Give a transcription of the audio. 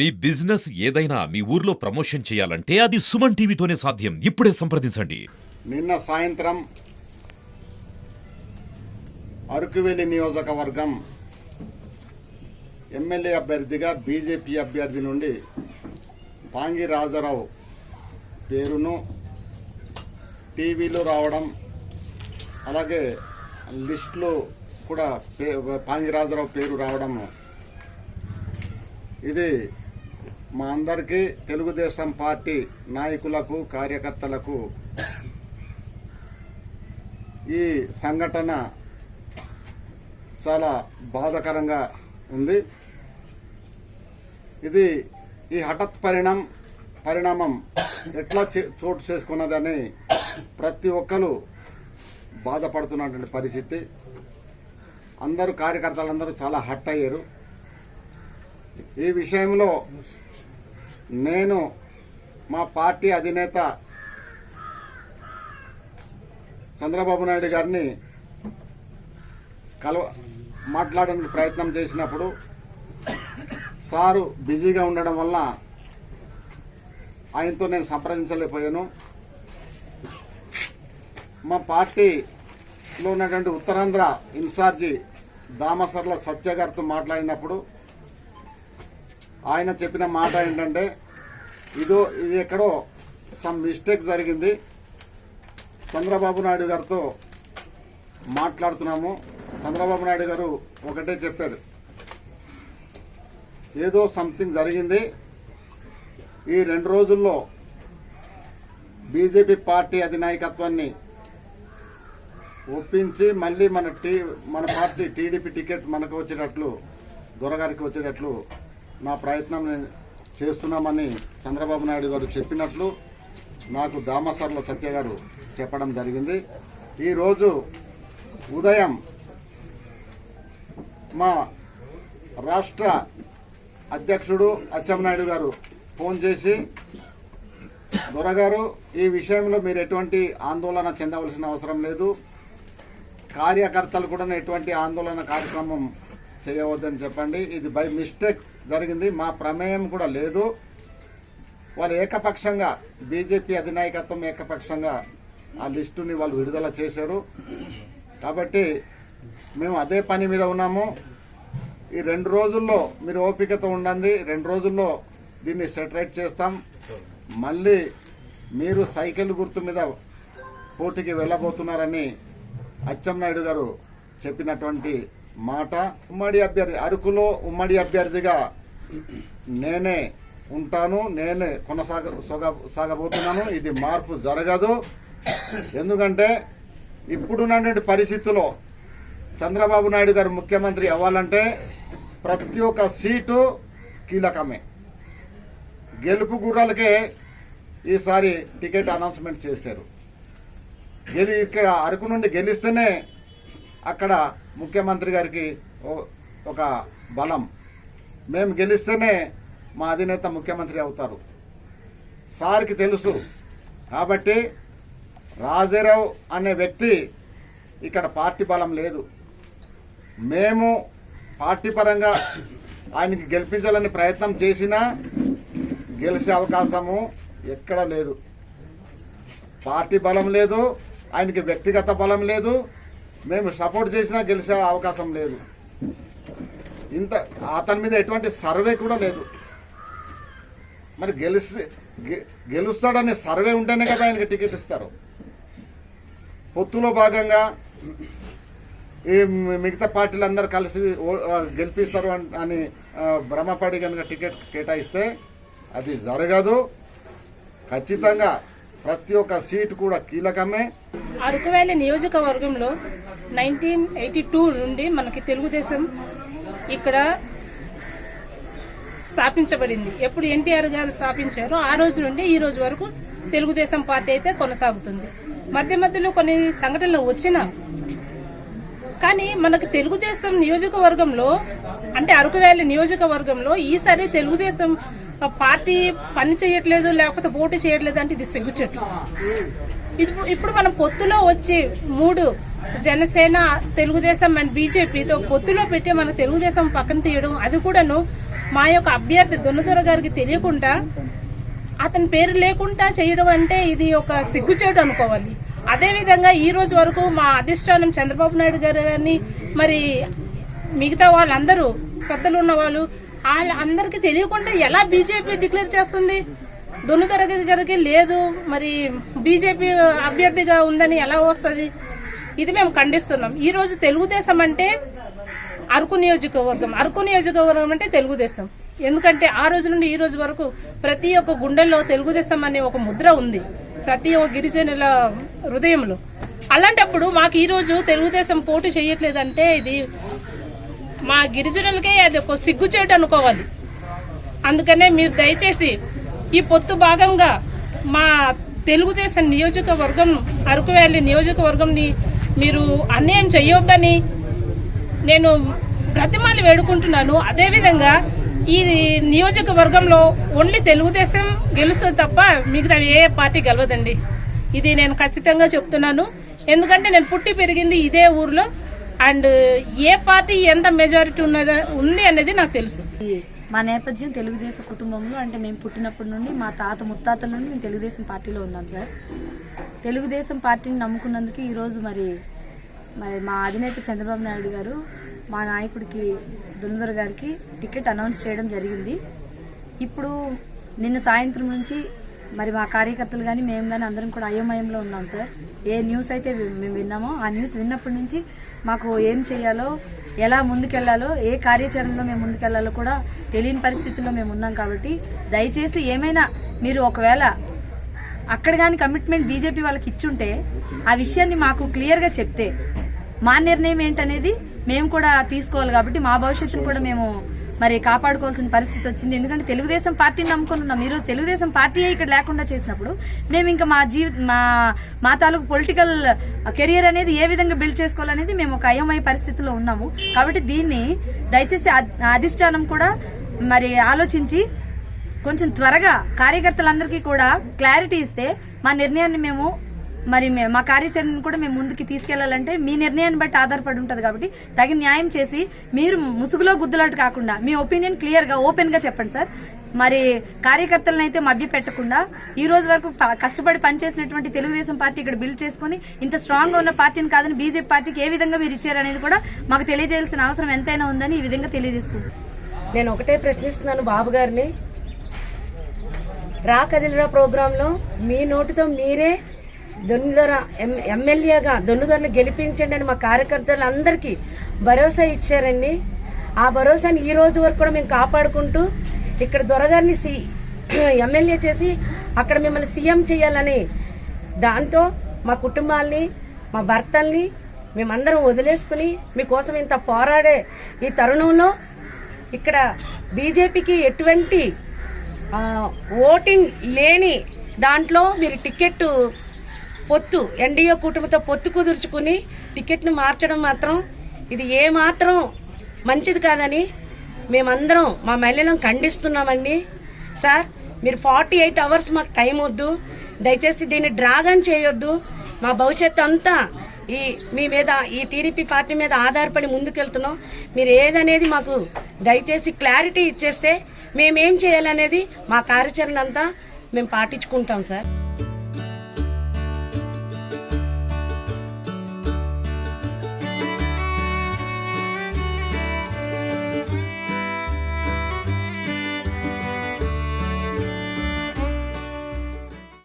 మీ business ఏదైనా మీ ఊర్లో promotion చేయాలంటే అది సుమన్ టీవీతోనే సాధ్యం. ఇప్పుడే సంప్రదించండి. నిన్న సాయంత్రం అరకువెల్లి నియోజకవర్గం ఎమ్మెల్యే అభ్యర్థిగా బీజేపీ అభ్యర్థి నుండి పాంగి రాజారావు పేరును టీవీలో రావడం అలాగే లిస్టులో కూడా పే పాంగి రాజారావు పేరు రావడం. ఇది మా అందరికీ తెలుగుదేశం పార్టీ నాయకులకు కార్యకర్తలకు ఈ సంఘటన చాలా బాధాకరంగా ఉంది. ఇది ఈ హఠత్ పరిణామం పరిణామం ఎట్లా చోటు చేసుకున్నదని ప్రతి ఒక్కరు బాధపడుతున్నటువంటి పరిస్థితి. అందరూ కార్యకర్తలందరూ చాలా హట్ అయ్యారు. ఈ విషయంలో నేను మా పార్టీ అధినేత చంద్రబాబు నాయుడు గారిని కలవ మాట్లాడడానికి ప్రయత్నం చేసినప్పుడు సారు బిజీగా ఉండడం వల్ల ఆయనతో నేను సంప్రదించలేకపోయాను. మా పార్టీలో ఉన్నటువంటి ఉత్తరాంధ్ర ఇన్ఛార్జి దామసర్ల సత్య గారితో మాట్లాడినప్పుడు ఆయన చెప్పిన మాట ఏంటంటే ఇదో ఇది ఎక్కడో సమ్ మిస్టేక్ జరిగింది. చంద్రబాబు నాయుడు గారితో మాట్లాడుతున్నాము. చంద్రబాబు నాయుడు గారు ఒకటే చెప్పారు. ఏదో సంథింగ్ జరిగింది. ఈ రెండు రోజుల్లో బీజేపీ పార్టీ అధినాయకత్వాన్ని ఒప్పించి మళ్ళీ మన టీ మన పార్టీ టీడీపీ టికెట్ మనకు వచ్చేటట్లు దొరగారికి వచ్చేటట్లు నా ప్రయత్నం నేను చేస్తున్నామని చంద్రబాబు నాయుడు గారు చెప్పినట్లు నాకు దామసర్ల సత్య గారు చెప్పడం జరిగింది. ఈరోజు ఉదయం మా రాష్ట్ర అధ్యక్షుడు అచ్చెంనాయుడు గారు ఫోన్ చేసి దొరగారు ఈ విషయంలో మీరు ఎటువంటి ఆందోళన చెందవలసిన అవసరం లేదు. కార్యకర్తలు కూడా ఎటువంటి ఆందోళన కార్యక్రమం చేయవద్దని చెప్పండి. ఇది బై మిస్టేక్ జరిగింది. మా ప్రమేయం కూడా లేదు. వాళ్ళు ఏకపక్షంగా బీజేపీ అధినాయకత్వం ఏకపక్షంగా ఆ లిస్టుని వాళ్ళు విడుదల చేశారు. కాబట్టి మేము అదే పని మీద ఉన్నాము. ఈ రెండు రోజుల్లో మీరు ఓపికతో ఉండండి. రెండు రోజుల్లో దీన్ని సెటరేట్ చేస్తాం. మళ్ళీ మీరు సైకిల్ గుర్తు మీద పోటీకి వెళ్ళబోతున్నారని అచ్చెన్నాయుడు గారు చెప్పినటువంటి మాట ఉమ్మడి అభ్యర్థి అరకులో ఉమ్మడి అభ్యర్థిగా నేనే ఉంటాను నేనే కొనసాగ సాగ సాగబోతున్నాను. ఇది మార్పు జరగదు. ఎందుకంటే ఇప్పుడున్నటువంటి పరిస్థితుల్లో చంద్రబాబు నాయుడు గారు ముఖ్యమంత్రి అవ్వాలంటే ప్రతి ఒక్క సీటు కీలకమే. గెలుపు గుర్రాలకే ఈసారి టికెట్ అనౌన్స్మెంట్ చేశారు. గెలి ఇక్కడ అరకు నుండి గెలిస్తేనే అక్కడ ముఖ్యమంత్రి గారికి ఓ- ఒక బలం. మేము గెలిస్తేనే మా అధినేత ముఖ్యమంత్రి అవుతారు. సార్కి తెలుసు. కాబట్టి రాజారావు అనే వ్యక్తి ఇక్కడ పార్టీ బలం లేదు. మేము పార్టీ పరంగా ఆయనకి గెలిపించాలని ప్రయత్నం చేసినా గెలిచే అవకాశము ఎక్కడ లేదు. పార్టీ బలం లేదు. ఆయనకి వ్యక్తిగత బలం లేదు. మేము సపోర్ట్ చేసినా గెలిచే అవకాశం లేదు. ఇంత అతని మీద ఎటువంటి సర్వే కూడా లేదు. మరి గెలిచి గె- గెలుస్తాడనే సర్వే ఉంటేనే కదా ఆయనకి టికెట్ ఇస్తారు. పొత్తులో భాగంగా ఈ మిగతా పార్టీలు అందరు కలిసి గెలిపిస్తారు అని భ్రమపడి కనుక టికెట్ కేటాయిస్తే అది జరగదు. ఖచ్చితంగా ప్రతి ఒక్క సీటు కూడా కీలకమే. అరకువేలి నియోజకవర్గంలో నైన్టీన్ ఎయిటీ టూ నుండి మనకి తెలుగుదేశం ఇక్కడ స్థాపించబడింది. ఎప్పుడు ఎన్టీఆర్ గారు స్థాపించారో ఆ రోజు నుండి ఈ రోజు వరకు తెలుగుదేశం పార్టీ అయితే కొనసాగుతుంది. మధ్య మధ్యలో కొన్ని సంఘటనలు వచ్చినా కానీ మనకు తెలుగుదేశం నియోజకవర్గంలో అంటే అరకువేలి నియోజకవర్గంలో ఈసారి తెలుగుదేశం పార్టీ పని చేయట్లేదు లేకపోతే పోటీ చేయట్లేదు అంటే ఇది సిగ్గుచెట్టు ఇది ఇప్పుడు మనం పొత్తులో వచ్చి మూడు జనసేన తెలుగుదేశం అండ్ బీజేపీతో పొత్తులో పెట్టి మన తెలుగుదేశం పక్కన తీయడం అది కూడాను మా యొక్క అభ్యర్థి దొన్నదొర గారికి తెలియకుండా అతని పేరు లేకుండా చేయడం అంటే ఇది ఒక సిగ్గుచేటు అనుకోవాలి. అదేవిధంగా ఈ రోజు వరకు మా అధిష్టానం చంద్రబాబు నాయుడు గారు కానీ మరి మిగతా వాళ్ళందరూ పెద్దలు ఉన్న వాళ్ళు వాళ్ళ అందరికీ తెలియకుండా ఎలా బీజేపీ డిక్లేర్ చేస్తుంది? దొన్నుదొర గారికి లేదు. మరి బీజేపీ అభ్యర్థిగా ఉందని ఎలా వస్తుంది? ఇది మేము ఖండిస్తున్నాం. ఈ రోజు తెలుగుదేశం అంటే అరకు నియోజకవర్గం. అరకు నియోజకవర్గం అంటే తెలుగుదేశం. ఎందుకంటే ఆ రోజు నుండి ఈ రోజు వరకు ప్రతి ఒక్క గుండెల్లో తెలుగుదేశం అనే ఒక ముద్ర ఉంది. ప్రతి ఒక్క గిరిజనుల హృదయంలో. అలాంటప్పుడు మాకు ఈ రోజు తెలుగుదేశం పోటీ చేయట్లేదంటే ఇది మా గిరిజనులకే అది ఒక సిగ్గుచేటు అనుకోవాలి. అందుకనే మీరు దయచేసి ఈ పొత్తు భాగంగా మా తెలుగుదేశం నియోజకవర్గం అరకు వ్యాలీ నియోజకవర్గంని మీరు అన్యాయం చేయొద్దని నేను బ్రతిమాలి వేడుకుంటున్నాను. అదేవిధంగా ఈ నియోజకవర్గంలో ఓన్లీ తెలుగుదేశం గెలుస్తుంది తప్ప మిగతా ఏ పార్టీ గెలవదండి. ఇది నేను ఖచ్చితంగా చెప్తున్నాను. ఎందుకంటే నేను పుట్టి పెరిగింది ఇదే ఊర్లో. అండ్ ఏ పార్టీ ఎంత మెజారిటీ ఉన్నదో ఉంది అనేది నాకు తెలుసు. మా నేపథ్యం తెలుగుదేశం కుటుంబంలో అంటే మేము పుట్టినప్పటి నుండి మా తాత ముత్తాతల నుండి మేము తెలుగుదేశం పార్టీలో ఉన్నాం సార్. తెలుగుదేశం పార్టీని నమ్ముకున్నందుకు ఈరోజు మరి మరి మా అధినేత చంద్రబాబు నాయుడు గారు మా నాయకుడికి దుందర్ గారికి టికెట్ అనౌన్స్ చేయడం జరిగింది. ఇప్పుడు నిన్న సాయంత్రం నుంచి మరి మా కార్యకర్తలు కానీ మేము కానీ అందరం కూడా అయోమయంలో ఉన్నాం సార్. ఏ న్యూస్ అయితే మేము విన్నామో ఆ న్యూస్ విన్నప్పటి నుంచి మాకు ఏం చేయాలో ఎలా ముందుకెళ్ళాలో ఏ కార్యాచరణలో మేము ముందుకెళ్ళాలో కూడా తెలియని పరిస్థితుల్లో మేము ఉన్నాం కాబట్టి దయచేసి ఏమైనా మీరు ఒకవేళ అక్కడ కానీ కమిట్మెంట్ బీజేపీ వాళ్ళకి ఇచ్చుంటే ఆ విషయాన్ని మాకు క్లియర్గా చెప్తే మా నిర్ణయం ఏంటనేది మేము కూడా తీసుకోవాలి కాబట్టి మా భవిష్యత్తును కూడా మేము మరి కాపాడుకోవాల్సిన పరిస్థితి వచ్చింది. ఎందుకంటే తెలుగుదేశం పార్టీని నమ్ముకుని ఉన్నాం. ఈరోజు తెలుగుదేశం పార్టీ ఇక్కడ లేకుండా చేసినప్పుడు మేము ఇంకా మా జీవి మా మా తాలూకు పొలిటికల్ కెరియర్ అనేది ఏ విధంగా బిల్డ్ చేసుకోవాలనేది మేము ఒక అయోమయ పరిస్థితిలో ఉన్నాము. కాబట్టి దీన్ని దయచేసి అధిష్టానం కూడా మరి ఆలోచించి కొంచెం త్వరగా కార్యకర్తలందరికీ కూడా క్లారిటీ ఇస్తే మా నిర్ణయాన్ని మేము మరి మా కార్యాచరణను కూడా మేము ముందుకు తీసుకెళ్ళాలంటే మీ నిర్ణయాన్ని బట్టి ఆధారపడి ఉంటుంది కాబట్టి తగిన న్యాయం చేసి మీరు ముసుగులో గుద్దులాట కాకుండా మీ ఒపీనియన్ క్లియర్గా ఓపెన్గా చెప్పండి సార్. మరి కార్యకర్తలను అయితే మభ్య పెట్టకుండా ఈ రోజు వరకు కష్టపడి పనిచేసినటువంటి తెలుగుదేశం పార్టీ ఇక్కడ బిల్డ్ చేసుకుని ఇంత స్ట్రాంగ్గా ఉన్న పార్టీని కాదని బీజేపీ పార్టీకి ఏ విధంగా మీరు ఇచ్చారనేది కూడా మాకు తెలియజేయాల్సిన అవసరం ఎంతైనా ఉందని ఈ విధంగా తెలియజేసుకుంటున్నాం. నేను ఒకటే ప్రశ్నిస్తున్నాను బాబు గారిని. రా కదిలిరా ప్రోగ్రాంలో మీ నోటితో మీరే దొన్నుధర ఎమ్మెల్యేగా దొన్నుధరను గెలిపించండి అని మా కార్యకర్తలందరికీ భరోసా ఇచ్చారండి. ఆ భరోసాని ఈ రోజు వరకు కూడా మేము కాపాడుకుంటూ ఇక్కడ దొరగారిని సి ఎమ్మెల్యే చేసి అక్కడ మిమ్మల్ని సీఎం చేయాలని దాంతో మా కుటుంబాల్ని మా భర్తల్ని మేమందరం వదిలేసుకుని మీకోసం ఇంత పోరాడే ఈ తరుణంలో ఇక్కడ బీజేపీకి ఎటువంటి ఓటింగ్ లేని దాంట్లో మీరు టికెట్ పొత్తు ఎన్డీఏ కూటమితో పొత్తు కుదుర్చుకుని టికెట్ను మార్చడం మాత్రం ఇది ఏమాత్రం మంచిది కాదని మేమందరం మా మహిళలను ఖండిస్తున్నామండి. సార్ మీరు ఫార్టీ ఎయిట్ అవర్స్ మాకు టైం వద్దు. దయచేసి దీన్ని డ్రాగన్ చేయొద్దు. మా భవిష్యత్తు అంతా ఈ మీ మీద ఈ టీడీపీ పార్టీ మీద ఆధారపడి ముందుకెళ్తున్నాం. మీరు ఏదనేది మాకు దయచేసి క్లారిటీ ఇచ్చేస్తే మేమేం చేయాలనేది మా కార్యాచరణ అంతా మేము పాటించుకుంటాం సార్.